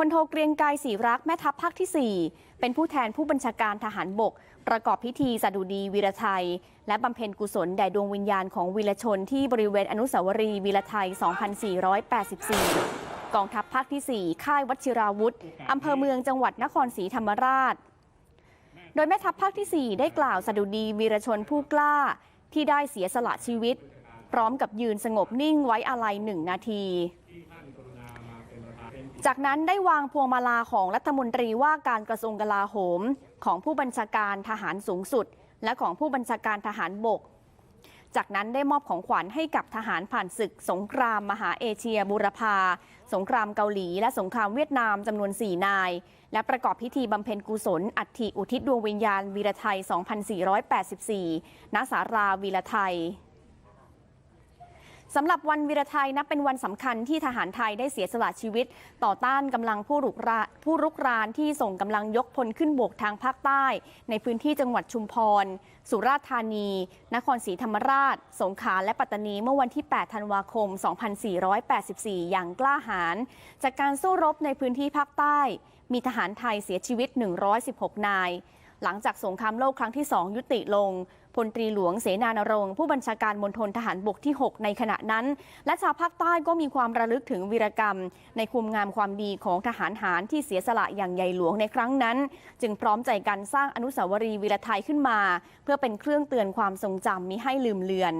พลโทเกรียงไกรศรีรักแม่ทัพภาคที่ 4 เป็นผู้แทนผู้บัญชาการทหารบก ประกอบพิธีสดุดีวีรไทยและบำเพ็ญกุศลแด่ดวงวิญญาณของวีรชนที่บริเวณอนุสาวรีย์วีรไทย2484 กองทัพภาคที่ 4 ค่ายวัชิราวุธอำเภอเมืองจังหวัดนครศรีธรรมราช โดยแม่ทัพภาคที่ 4 ได้กล่าวสดุดีวีรชนผู้กล้าที่ได้เสียสละชีวิต พร้อมกับยืนสงบนิ่งไว้อาลัยหนึ่งนาที จากนั้นได้วางพวงมาลาของรัฐมนตรีว่าการกระทรวงกลาโหม ของผู้บัญชาการทหารสูงสุด และของผู้บัญชาการทหารบก จากนั้นได้มอบของขวัญให้กับทหารผ่านศึก สงครามมหาเอเชียบูรพา สงครามเกาหลี และสงครามเวียดนามจำนวน 4 นาย และประกอบพิธีบำเพ็ญกุศล อัฐิอุทิศดวงวิญญาณวีรไทย 2484 ณ สาราวีรไทย สำหรับวันวีรไทยนับเป็นวันสำคัญที่ทหารไทยได้เสียสละชีวิต ต่อต้านกำลังผู้รุกรานผู้รุกรานที่ส่งกำลังยกพลขึ้นบกทางภาคใต้ ในพื้นที่จังหวัดชุมพร สุราษฎร์ธานี นครศรีธรรมราช สงขลาและปัตตานีเมื่อวันที่ 8 ธันวาคม 2484 อย่างกล้าหาญจากการสู้รบในพื้นที่ภาคใต้ มีทหารไทยเสียชีวิต 116 นาย หลังจากสงครามโลกครั้งที่ 2 ยุติลงพลตรีหลวงเสนานรงค์ผู้บัญชาการมณฑลทหารบกที่ 6 ในขณะนั้น และชาวภาคใต้ก็มีความระลึกถึงวีรกรรม ในคุมงามความดีของทหารหารที่เสียสละอย่างใหญ่หลวงในครั้งนั้น จึงพร้อมใจกันสร้างอนุสาวรีย์วีรไทยขึ้นมา เพื่อเป็นเครื่องเตือนความทรงจำมิให้ลืมเลือน